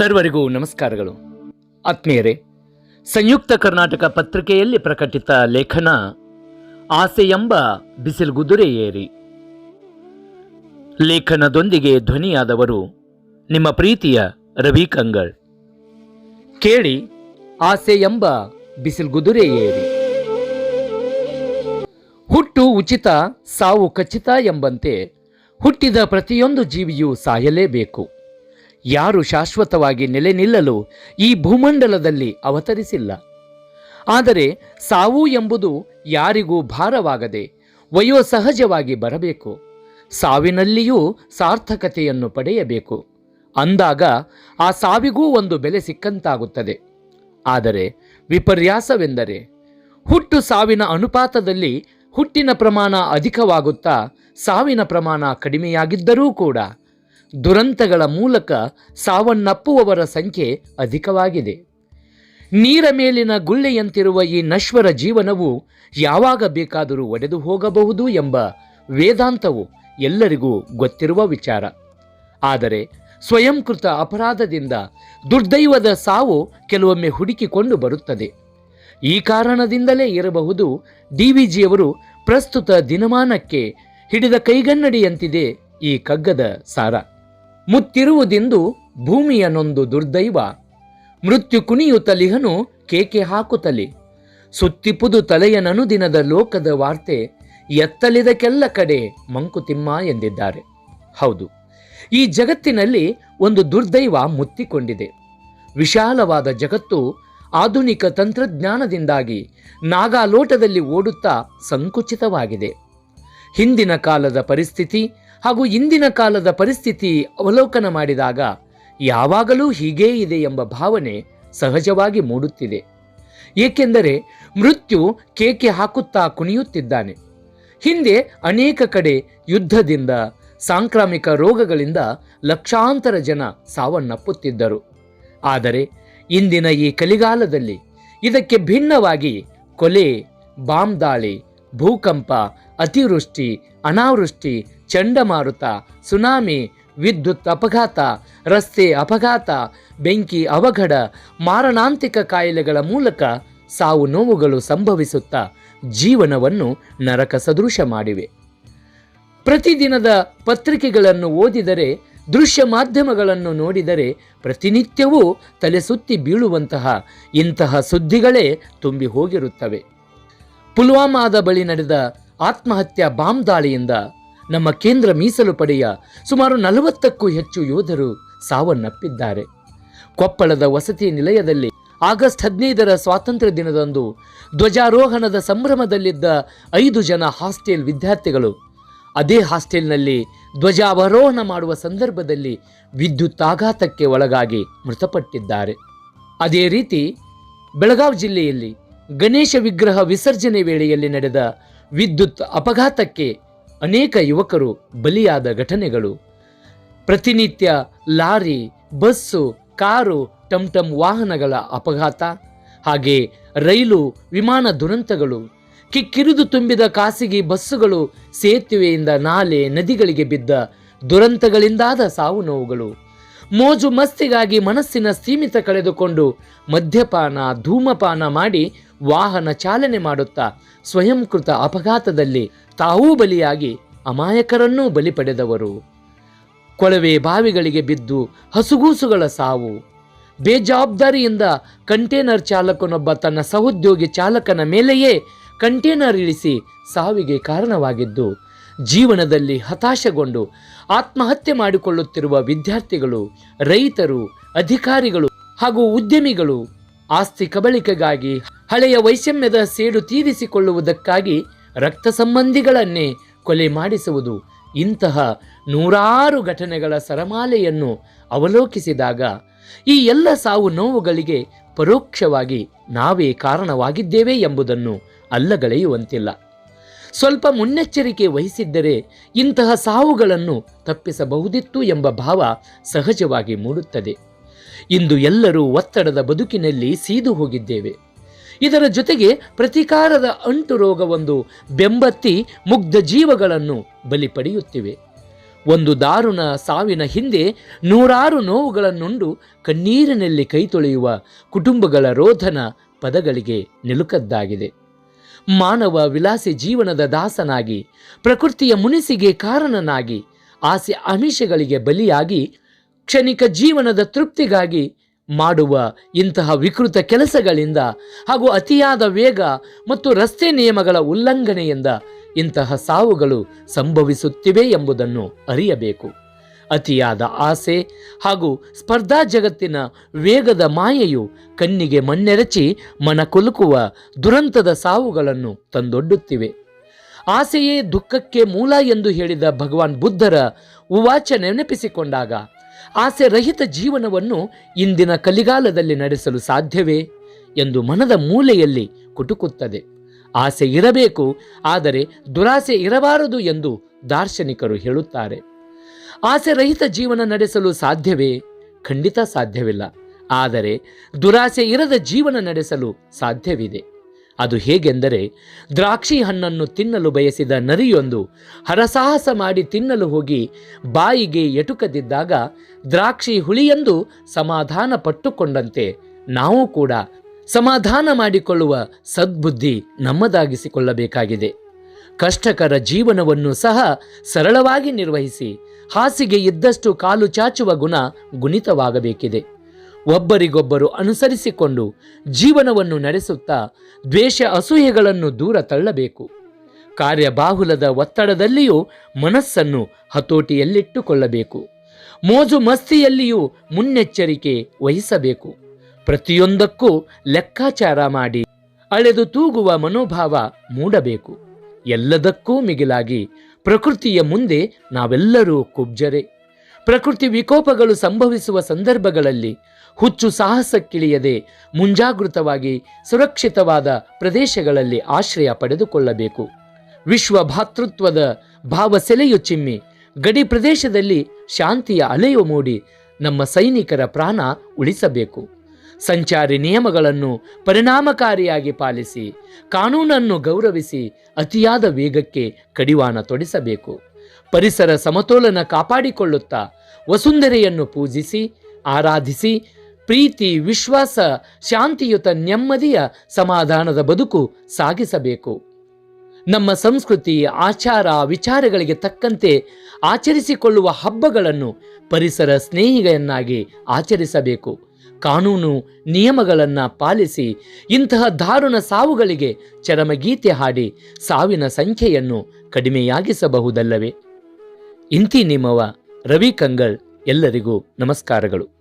ಸರ್ವರಿಗೂ ನಮಸ್ಕಾರಗಳು. ಆತ್ಮೀಯರೇ, ಸಂಯುಕ್ತ ಕರ್ನಾಟಕ ಪತ್ರಿಕೆಯಲ್ಲಿ ಪ್ರಕಟಿತ ಲೇಖನ ಆಸೆ ಎಂಬ ಬಿಸಿಲುಗುದುರೆ ಏರಿ. ಲೇಖನದೊಂದಿಗೆ ಧ್ವನಿಯಾದವರು ನಿಮ್ಮ ಪ್ರೀತಿಯ ರವಿ ಕಂಗಳ್. ಕೇಳಿ ಆಸೆ ಎಂಬ ಬಿಸಿಲುಗುದುರೆ ಏರಿ. ಹುಟ್ಟು ಉಚಿತ, ಸಾವು ಖಚಿತ ಎಂಬಂತೆ ಹುಟ್ಟಿದ ಪ್ರತಿಯೊಂದು ಜೀವಿಯೂ ಸಾಯಲೇಬೇಕು. ಯಾರು ಶಾಶ್ವತವಾಗಿ ನೆಲೆ ನಿಲ್ಲಲು ಈ ಭೂಮಂಡಲದಲ್ಲಿ ಅವತರಿಸಿಲ್ಲ. ಆದರೆ ಸಾವು ಎಂಬುದು ಯಾರಿಗೂ ಭಾರವಾಗದೆ ವಯೋಸಹಜವಾಗಿ ಬರಬೇಕು. ಸಾವಿನಲ್ಲಿಯೂ ಸಾರ್ಥಕತೆಯನ್ನು ಪಡೆಯಬೇಕು. ಅಂದಾಗ ಆ ಸಾವಿಗೂ ಒಂದು ಬೆಲೆ ಸಿಕ್ಕಂತಾಗುತ್ತದೆ. ಆದರೆ ವಿಪರ್ಯಾಸವೆಂದರೆ ಹುಟ್ಟು ಸಾವಿನ ಅನುಪಾತದಲ್ಲಿ ಹುಟ್ಟಿನ ಪ್ರಮಾಣ ಅಧಿಕವಾಗುತ್ತಾ ಸಾವಿನ ಪ್ರಮಾಣ ಕಡಿಮೆಯಾಗಿದ್ದರೂ ಕೂಡ ದುರಂತಗಳ ಮೂಲಕ ಸಾವನ್ನಪ್ಪುವವರ ಸಂಖ್ಯೆ ಅಧಿಕವಾಗಿದೆ. ನೀರ ಮೇಲಿನ ಗುಳ್ಳೆಯಂತಿರುವ ಈ ನಶ್ವರ ಜೀವನವು ಯಾವಾಗ ಬೇಕಾದರೂ ಒಡೆದು ಹೋಗಬಹುದು ಎಂಬ ವೇದಾಂತವು ಎಲ್ಲರಿಗೂ ಗೊತ್ತಿರುವ ವಿಚಾರ. ಆದರೆ ಸ್ವಯಂಕೃತ ಅಪರಾಧದಿಂದ ದುರ್ದೈವದ ಸಾವು ಕೆಲವೊಮ್ಮೆ ಹುಡುಕಿಕೊಂಡು ಬರುತ್ತದೆ. ಈ ಕಾರಣದಿಂದಲೇ ಇರಬಹುದು ಡಿ ವಿಜಿಯವರು ಪ್ರಸ್ತುತ ದಿನಮಾನಕ್ಕೆ ಹಿಡಿದ ಕೈಗನ್ನಡಿಯಂತಿದೆ ಈ ಕಗ್ಗದ ಸಾರ. ಮುತ್ತಿರುವುದೆಂದು ಭೂಮಿಯನೊಂದು ದುರ್ದೈವ. ಮೃತ್ಯು ಕುಣಿಯುತ್ತಲಿಹನು ಕೇಕೆ ಹಾಕುತ್ತಲಿ. ಸುತ್ತಿಪುದು ತಲೆಯನನುದಿನದ ಲೋಕದ ವಾರ್ತೆ, ಎತ್ತಲಿದಕ್ಕೆಲ್ಲ ಕಡೆ ಮಂಕುತಿಮ್ಮ ಎಂದಿದ್ದಾರೆ. ಹೌದು, ಈ ಜಗತ್ತಿನಲ್ಲಿ ಒಂದು ದುರ್ದೈವ ಮುತ್ತಿಕೊಂಡಿದೆ. ವಿಶಾಲವಾದ ಜಗತ್ತು ಆಧುನಿಕ ತಂತ್ರಜ್ಞಾನದಿಂದಾಗಿ ನಾಗಾಲೋಟದಲ್ಲಿ ಓಡುತ್ತಾ ಸಂಕುಚಿತವಾಗಿದೆ. ಹಿಂದಿನ ಕಾಲದ ಪರಿಸ್ಥಿತಿ ಹಾಗೂ ಇಂದಿನ ಕಾಲದ ಪರಿಸ್ಥಿತಿ ಅವಲೋಕನ ಮಾಡಿದಾಗ ಯಾವಾಗಲೂ ಹೀಗೇ ಇದೆ ಎಂಬ ಭಾವನೆ ಸಹಜವಾಗಿ ಮೂಡುತ್ತಿದೆ. ಏಕೆಂದರೆ ಮೃತ್ಯು ಕೇಕೆ ಹಾಕುತ್ತಾ ಕುಣಿಯುತ್ತಿದ್ದಾನೆ. ಹಿಂದೆ ಅನೇಕ ಕಡೆ ಯುದ್ಧದಿಂದ, ಸಾಂಕ್ರಾಮಿಕ ರೋಗಗಳಿಂದ ಲಕ್ಷಾಂತರ ಜನ ಸಾವನ್ನಪ್ಪುತ್ತಿದ್ದರು. ಆದರೆ ಇಂದಿನ ಈ ಕಲಿಗಾಲದಲ್ಲಿ ಇದಕ್ಕೆ ಭಿನ್ನವಾಗಿ ಕೊಲೆ ಬಾಂಬ್ ದಾಳಿ ಭೂಕಂಪ, ಅತಿವೃಷ್ಟಿ, ಅನಾವೃಷ್ಟಿ, ಚಂಡಮಾರುತ, ಸುನಾಮಿ, ವಿದ್ಯುತ್ ಅಪಘಾತ, ರಸ್ತೆ ಅಪಘಾತ, ಬೆಂಕಿ ಅವಘಡ, ಮಾರಣಾಂತಿಕ ಕಾಯಿಲೆಗಳ ಮೂಲಕ ಸಾವು ನೋವುಗಳು ಸಂಭವಿಸುತ್ತಾ ಜೀವನವನ್ನು ನರಕ ಸದೃಶ ಮಾಡಿವೆ. ಪ್ರತಿದಿನದ ಪತ್ರಿಕೆಗಳನ್ನು ಓದಿದರೆ, ದೃಶ್ಯ ಮಾಧ್ಯಮಗಳನ್ನು ನೋಡಿದರೆ ಪ್ರತಿನಿತ್ಯವೂ ತಲೆ ಸುತ್ತಿ ಬೀಳುವಂತಹ ಇಂತಹ ಸುದ್ದಿಗಳೇ ತುಂಬಿ ಹೋಗಿರುತ್ತವೆ. ಪುಲ್ವಾಮಾದ ಬಳಿ ನಡೆದ ಆತ್ಮಹತ್ಯಾ ಬಾಂಬ್ ದಾಳಿಯಿಂದ ನಮ್ಮ ಕೇಂದ್ರ ಮೀಸಲು ಪಡೆಯ ಸುಮಾರು ನಲವತ್ತಕ್ಕೂ ಹೆಚ್ಚು ಯೋಧರು ಸಾವನ್ನಪ್ಪಿದ್ದಾರೆ. ಕೊಪ್ಪಳದ ವಸತಿ ನಿಲಯದಲ್ಲಿ ಆಗಸ್ಟ್ ಹದಿನೈದರ ಸ್ವಾತಂತ್ರ್ಯ ದಿನದಂದು ಧ್ವಜಾರೋಹಣದ ಸಂಭ್ರಮದಲ್ಲಿದ್ದ ಐದು ಜನ ಹಾಸ್ಟೆಲ್ ವಿದ್ಯಾರ್ಥಿಗಳು ಅದೇ ಹಾಸ್ಟೆಲ್ನಲ್ಲಿ ಧ್ವಜಾವರೋಹಣ ಮಾಡುವ ಸಂದರ್ಭದಲ್ಲಿ ವಿದ್ಯುತ್ ಆಘಾತಕ್ಕೆ ಒಳಗಾಗಿ ಮೃತಪಟ್ಟಿದ್ದಾರೆ. ಅದೇ ರೀತಿ ಬೆಳಗಾವಿ ಜಿಲ್ಲೆಯಲ್ಲಿ ಗಣೇಶ ವಿಗ್ರಹ ವಿಸರ್ಜನೆ ವೇಳೆಯಲ್ಲಿ ನಡೆದ ವಿದ್ಯುತ್ ಅಪಘಾತಕ್ಕೆ ಅನೇಕ ಯುವಕರು ಬಲಿಯಾದ ಘಟನೆಗಳು. ಪ್ರತಿನಿತ್ಯ ಲಾರಿ, ಬಸ್ಸು, ಕಾರು ಟಂಟಂ ವಾಹನಗಳ ಅಪಘಾತ, ಹಾಗೆ ರೈಲು, ವಿಮಾನ ದುರಂತಗಳು. ಕಿಕ್ಕಿರಿದು ತುಂಬಿದ ಖಾಸಗಿ ಬಸ್ಸುಗಳು ಸೇತುವೆಯಿಂದ ನಾಲೆ ನದಿಗಳಿಗೆ ಬಿದ್ದ ದುರಂತಗಳಿಂದಾದ ಸಾವು ನೋವುಗಳು. ಮೋಜು ಮಸ್ತಿಗಾಗಿ ಮನಸ್ಸಿನ ಸೀಮಿತ ಕಳೆದುಕೊಂಡು ಮದ್ಯಪಾನ, ಧೂಮಪಾನ ಮಾಡಿ ವಾಹನ ಚಾಲನೆ ಮಾಡುತ್ತಾ ಸ್ವಯಂಕೃತ ಅಪಘಾತದಲ್ಲಿ ತಾವೂ ಬಲಿಯಾಗಿ ಅಮಾಯಕರನ್ನೂ ಬಲಿ ಪಡೆದವರು. ಕೊಳವೆ ಬಾವಿಗಳಿಗೆ ಬಿದ್ದು ಹಸುಗೂಸುಗಳ ಸಾವು. ಬೇಜವಾಬ್ದಾರಿಯಿಂದ ಕಂಟೇನರ್ ಚಾಲಕನೊಬ್ಬ ತನ್ನ ಸಹೋದ್ಯೋಗಿ ಚಾಲಕನ ಮೇಲೆಯೇ ಕಂಟೇನರ್ ಇಳಿಸಿ ಸಾವಿಗೆ ಕಾರಣವಾಗಿದ್ದು ಜೀವನದಲ್ಲಿ ಹತಾಶಗೊಂಡು ಆತ್ಮಹತ್ಯೆ ಮಾಡಿಕೊಳ್ಳುತ್ತಿರುವ ವಿದ್ಯಾರ್ಥಿಗಳು, ರೈತರು, ಅಧಿಕಾರಿಗಳು ಹಾಗೂ ಉದ್ಯಮಿಗಳು ಆಸ್ತಿ ಕಬಳಿಕೆಗಾಗಿ ಹಳೆಯ ವೈಷಮ್ಯದ ಸೇಡು ತೀರಿಸಿಕೊಳ್ಳುವುದಕ್ಕಾಗಿ ರಕ್ತ ಸಂಬಂಧಿಗಳನ್ನೇ ಕೊಲೆ ಮಾಡಿಸುವುದು. ಇಂತಹ ನೂರಾರು ಘಟನೆಗಳ ಸರಮಾಲೆಯನ್ನು ಅವಲೋಕಿಸಿದಾಗ ಈ ಎಲ್ಲ ಸಾವು ನೋವುಗಳಿಗೆ ಪರೋಕ್ಷವಾಗಿ ನಾವೇ ಕಾರಣವಾಗಿದ್ದೇವೆ ಎಂಬುದನ್ನು ಅಲ್ಲಗಳೆಯುವಂತಿಲ್ಲ. ಸ್ವಲ್ಪ ಮುನ್ನೆಚ್ಚರಿಕೆ ವಹಿಸಿದ್ದರೆ ಇಂತಹ ಸಾವುಗಳನ್ನು ತಪ್ಪಿಸಬಹುದಿತ್ತು ಎಂಬ ಭಾವ ಸಹಜವಾಗಿ ಮೂಡುತ್ತದೆ. ಇಂದು ಎಲ್ಲರೂ ಒತ್ತಡದ ಬದುಕಿನಲ್ಲಿ ಸೀದು ಹೋಗಿದ್ದೇವೆ. ಇದರ ಜೊತೆಗೆ ಪ್ರತಿಕಾರದ ಅಂಟು ರೋಗವೊಂದು ಬೆಂಬತ್ತಿ ಮುಗ್ಧ ಜೀವಗಳನ್ನು ಬಲಿ ಪಡೆಯುತ್ತಿವೆ. ಒಂದು ದಾರುಣ ಸಾವಿನ ಹಿಂದೆ ನೂರಾರು ನೋವುಗಳನ್ನುಂಡು ಕಣ್ಣೀರಿನಲ್ಲಿ ಕೈ ತೊಳೆಯುವ ಕುಟುಂಬಗಳ ರೋಧನ ಪದಗಳಿಗೆ ನಿಲುಕದ್ದಾಗಿದೆ. ಮಾನವ ವಿಲಾಸಿ ಜೀವನದ ದಾಸನಾಗಿ, ಪ್ರಕೃತಿಯ ಮುನಿಸಿಗೆ ಕಾರಣನಾಗಿ, ಆಸೆ ಆಮಿಷಗಳಿಗೆ ಬಲಿಯಾಗಿ, ಕ್ಷಣಿಕ ಜೀವನದ ತೃಪ್ತಿಗಾಗಿ ಮಾಡುವ ಇಂತಹ ವಿಕೃತ ಕೆಲಸಗಳಿಂದ ಹಾಗೂ ಅತಿಯಾದ ವೇಗ ಮತ್ತು ರಸ್ತೆ ನಿಯಮಗಳ ಉಲ್ಲಂಘನೆಯಿಂದ ಇಂತಹ ಸಾವುಗಳು ಸಂಭವಿಸುತ್ತಿವೆ ಎಂಬುದನ್ನು ಅರಿಯಬೇಕು. ಅತಿಯಾದ ಆಸೆ ಹಾಗೂ ಸ್ಪರ್ಧಾ ಜಗತ್ತಿನ ವೇಗದ ಮಾಯೆಯು ಕಣ್ಣಿಗೆ ಮಣ್ಣೆರಚಿ ಮನ ಕುಲುಕುವ ದುರಂತದ ಸಾವುಗಳನ್ನು ತಂದೊಡ್ಡುತ್ತಿವೆ. ಆಸೆಯೇ ದುಃಖಕ್ಕೆ ಮೂಲ ಎಂದು ಹೇಳಿದ ಭಗವಾನ್ ಬುದ್ಧರ ಉವಾಚ ನೆನಪಿಸಿಕೊಂಡಾಗ ಆಸೆ ರಹಿತ ಜೀವನವನ್ನು ಇಂದಿನ ಕಲಿಗಾಲದಲ್ಲಿ ನಡೆಸಲು ಸಾಧ್ಯವೇ ಎಂದು ಮನದ ಮೂಲೆಯಲ್ಲಿ ಕುಟುಕುತ್ತದೆ. ಆಸೆ ಇರಬೇಕು, ಆದರೆ ದುರಾಸೆ ಇರಬಾರದು ಎಂದು ದಾರ್ಶನಿಕರು ಹೇಳುತ್ತಾರೆ. ಆಸೆ ರಹಿತ ಜೀವನ ನಡೆಸಲು ಸಾಧ್ಯವೇ? ಖಂಡಿತ ಸಾಧ್ಯವಿಲ್ಲ. ಆದರೆ ದುರಾಸೆ ಇರದ ಜೀವನ ನಡೆಸಲು ಸಾಧ್ಯವಿದೆ. ಅದು ಹೇಗೆಂದರೆ ದ್ರಾಕ್ಷಿ ಹಣ್ಣನ್ನು ತಿನ್ನಲು ಬಯಸಿದ ನರಿಯೊಂದು ಹರಸಾಹಸ ಮಾಡಿ ತಿನ್ನಲು ಹೋಗಿ ಬಾಯಿಗೆ ಎಟುಕದಿದ್ದಾಗ ದ್ರಾಕ್ಷಿ ಹುಳಿಯೆಂದು ಸಮಾಧಾನ ಪಟ್ಟುಕೊಂಡಂತೆ ನಾವು ಕೂಡ ಸಮಾಧಾನ ಮಾಡಿಕೊಳ್ಳುವ ಸದ್ಬುದ್ಧಿ ನಮ್ಮದಾಗಿಸಿಕೊಳ್ಳಬೇಕಾಗಿದೆ. ಕಷ್ಟಕರ ಜೀವನವನ್ನು ಸಹ ಸರಳವಾಗಿ ನಿರ್ವಹಿಸಿ ಹಾಸಿಗೆ ಇದ್ದಷ್ಟು ಕಾಲು ಚಾಚುವ ಗುಣ ಗುಣಿತವಾಗಬೇಕಿದೆ. ಒಬ್ಬರಿಗೊಬ್ಬರು ಅನುಸರಿಸಿಕೊಂಡು ಜೀವನವನ್ನು ನಡೆಸುತ್ತಾ ದ್ವೇಷ ಅಸೂಯೆಗಳನ್ನು ದೂರ ತಳ್ಳಬೇಕು. ಕಾರ್ಯಬಾಹುಲದ ಒತ್ತಡದಲ್ಲಿಯೂ ಮನಸ್ಸನ್ನು ಹತೋಟಿಯಲ್ಲಿಟ್ಟುಕೊಳ್ಳಬೇಕು. ಮೋಜು ಮಸ್ತಿಯಲ್ಲಿಯೂ ಮುನ್ನೆಚ್ಚರಿಕೆ ವಹಿಸಬೇಕು. ಪ್ರತಿಯೊಂದಕ್ಕೂ ಲೆಕ್ಕಾಚಾರ ಮಾಡಿ ಅಳೆದು ತೂಗುವ ಮನೋಭಾವ ಮೂಡಬೇಕು. ಎಲ್ಲದಕ್ಕೂ ಮಿಗಿಲಾಗಿ ಪ್ರಕೃತಿಯ ಮುಂದೆ ನಾವೆಲ್ಲರೂ ಕುಬ್ಜರೆ. ಪ್ರಕೃತಿ ವಿಕೋಪಗಳು ಸಂಭವಿಸುವ ಸಂದರ್ಭಗಳಲ್ಲಿ ಹುಚ್ಚು ಸಾಹಸಕ್ಕಿಳಿಯದೆ ಮುಂಜಾಗೃತವಾಗಿ ಸುರಕ್ಷಿತವಾದ ಪ್ರದೇಶಗಳಲ್ಲಿ ಆಶ್ರಯ ಪಡೆದುಕೊಳ್ಳಬೇಕು. ವಿಶ್ವ ಭಾತೃತ್ವದ ಭಾವ ಸೆಲೆಯು ಚಿಮ್ಮಿ, ಗಡಿ ಪ್ರದೇಶದಲ್ಲಿ ಶಾಂತಿಯ ಅಲೆಯು ಮೂಡಿ ನಮ್ಮ ಸೈನಿಕರ ಪ್ರಾಣ ಉಳಿಸಬೇಕು. ಸಂಚಾರಿ ನಿಯಮಗಳನ್ನು ಪರಿಣಾಮಕಾರಿಯಾಗಿ ಪಾಲಿಸಿ, ಕಾನೂನನ್ನು ಗೌರವಿಸಿ ಅತಿಯಾದ ವೇಗಕ್ಕೆ ಕಡಿವಾಣ ತೊಡಿಸಬೇಕು. ಪರಿಸರ ಸಮತೋಲನ ಕಾಪಾಡಿಕೊಳ್ಳುತ್ತಾ ವಸುಂಧರೆಯನ್ನು ಪೂಜಿಸಿ, ಆರಾಧಿಸಿ, ಪ್ರೀತಿ, ವಿಶ್ವಾಸ, ಶಾಂತಿಯುತ ನೆಮ್ಮದಿಯ ಸಮಾಧಾನದ ಬದುಕು ಸಾಗಿಸಬೇಕು. ನಮ್ಮ ಸಂಸ್ಕೃತಿ, ಆಚಾರ, ವಿಚಾರಗಳಿಗೆ ತಕ್ಕಂತೆ ಆಚರಿಸಿಕೊಳ್ಳುವ ಹಬ್ಬಗಳನ್ನು ಪರಿಸರ ಸ್ನೇಹಿಗಳನ್ನಾಗಿ ಆಚರಿಸಬೇಕು. ಕಾನೂನು ನಿಯಮಗಳನ್ನು ಪಾಲಿಸಿ ಇಂತಹ ದಾರುಣ ಸಾವುಗಳಿಗೆ ಚರಮಗೀತೆ ಹಾಡಿ ಸಾವಿನ ಸಂಖ್ಯೆಯನ್ನು ಕಡಿಮೆಯಾಗಿಸಬಹುದಲ್ಲವೇ? ಇಂತಿ ನಿಮ್ಮವ ರವಿ ಕಂಗಳ್ ಎಲ್ಲರಿಗೂ ನಮಸ್ಕಾರಗಳು.